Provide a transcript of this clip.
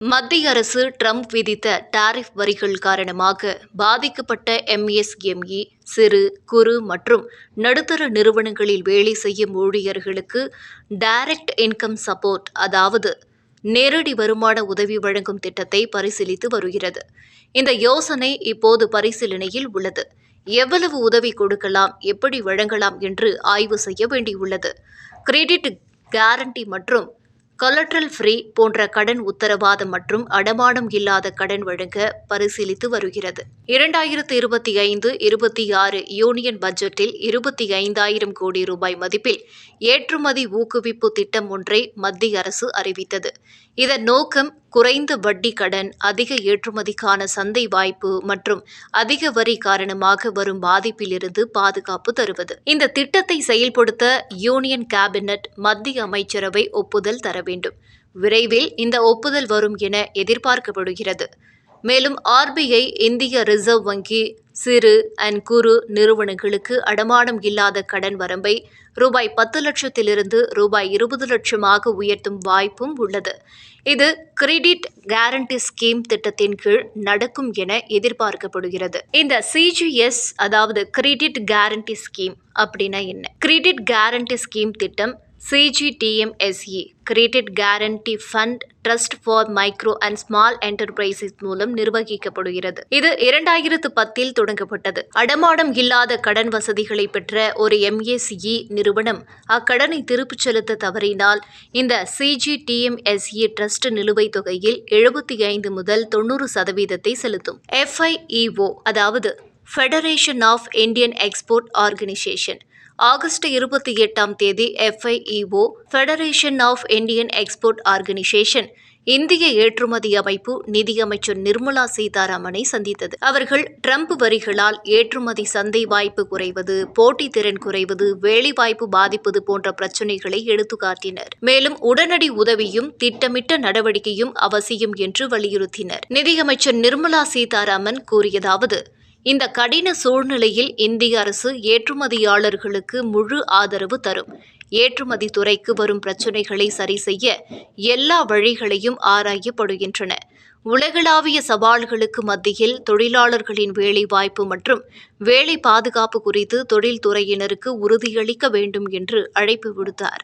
மத்திய அரசு ட்ரம்ப் விதித்த டாரிஃப் வரிகள் காரணமாக பாதிக்கப்பட்ட எம்எஸ்எம்இ சிறு குறு மற்றும் நடுத்தர நிறுவனங்களில் வேலை செய்யும் ஊழியர்களுக்கு டைரக்ட் இன்கம் சப்போர்ட் அதாவது நேரடி வருமான உதவி வழங்கும் திட்டத்தை பரிசீலித்து வருகிறது. இந்த யோசனை இப்போது பரிசீலனையில் உள்ளது. எவ்வளவு உதவி கொடுக்கலாம் எப்படி வழங்கலாம் என்று ஆய்வு செய்ய வேண்டியுள்ளது. கிரெடிட் கேரண்டி மற்றும் கொலட்ரல் ஃப்ரீ போன்ற கடன் உத்தரவாதம் மற்றும் அடமானம் இல்லாத கடன் வழங்க பரிசீலித்து வருகிறது. இரண்டாயிரத்து இருபத்தி ஐந்து இருபத்தி ஆறு யூனியன் பட்ஜெட்டில் இருபத்தி ஐந்தாயிரம் கோடி ரூபாய் மதிப்பில் ஏற்றுமதி ஊக்குவிப்பு திட்டம் ஒன்றை மத்திய அரசு அறிவித்தது. இதன் நோக்கம் குறைந்த வட்டி கடன் அதிக ஏற்றுமதிக்கான சந்தை வாய்ப்பு மற்றும் அதிக வரி காரணமாக வரும் பாதிப்பிலிருந்து பாதுகாப்பு தருவது. இந்த திட்டத்தை செயல்படுத்த யூனியன் கேபினட் மத்திய அமைச்சரவை ஒப்புதல் தர வேண்டும். விரைவில் இந்த ஒப்புதல் வரும் என எதிர்பார்க்கப்படுகிறது. மேலும் ஆர்பிஐ இந்திய ரிசர்வ் வங்கி சிறு அண்ட் குறு நிறுவனங்களுக்கு அடமானம் இல்லாத கடன் வரம்பை ரூபாய் பத்து லட்சத்திலிருந்து ரூபாய் இருபது லட்சமாக உயர்த்தும் வாய்ப்பும் உள்ளது. இது கிரெடிட் கேரண்டி ஸ்கீம் திட்டத்தின் கீழ் நடக்கும் என எதிர்பார்க்கப்படுகிறது. இந்த சிஜிஎஸ் அதாவது கிரெடிட் கேரண்டி ஸ்கீம் அப்படின்னா என்ன? கிரெடிட் கேரண்டி ஸ்கீம் திட்டம் CGTMSE credit guarantee fund trust for micro and small enterprises மூலம் நிர்வகிக்கப்படுகிறது. இது இரண்டாயிரத்து பத்தில் தொடங்கப்பட்டது. அடமானம் இல்லாத கடன் வசதிகளை பெற்ற ஒரு எம்ஏசிஇ நிறுவனம் அக்கடனை திருப்பிச் செலுத்த தவறினால் இந்த சிஜிடிஎம்எஸ்இ ட்ரஸ்ட் நிலுவைத் தொகையில் எழுபத்தி ஐந்து முதல் தொண்ணூறு சதவீதத்தை செலுத்தும். எஃப்ஐஇஓ அதாவது federation of Indian export organisation August இருபத்தி எட்டாம் தேதி FIEO federation of Indian export organisation இந்திய ஏற்றுமதி அமைப்பு நிதியமைச்சர் நிர்மலா சீதாராமனை சந்தித்தது. அவர்கள் ட்ரம்ப் வரிகளால் ஏற்றுமதி சந்தை வாய்ப்பு குறைவது போட்டி திறன் குறைவது வேலைவாய்ப்பு பாதிப்பது போன்ற பிரச்சினைகளை எடுத்துக்காட்டினர். மேலும் உடனடி உதவியும் திட்டமிட்ட நடவடிக்கையும் அவசியம் என்று வலியுறுத்தினர். நிதியமைச்சர் நிர்மலா சீதாராமன் கூறியதாவது இந்த கடின சூழ்நிலையில் இந்திய அரசு ஏற்றுமதியாளர்களுக்கு முழு ஆதரவு தரும். ஏற்றுமதி துறைக்கு வரும் பிரச்சினைகளை சரி செய்ய எல்லா வழிகளையும் ஆராயப்படுகின்றன உலகளாவிய சவால்களுக்கு மத்தியில் தொழிலாளர்களின் வேலைவாய்ப்பு மற்றும் வேலை பாதுகாப்பு குறித்து தொழில்துறையினருக்கு உறுதியளிக்க வேண்டும் என்று அழைப்பு விடுத்தார்.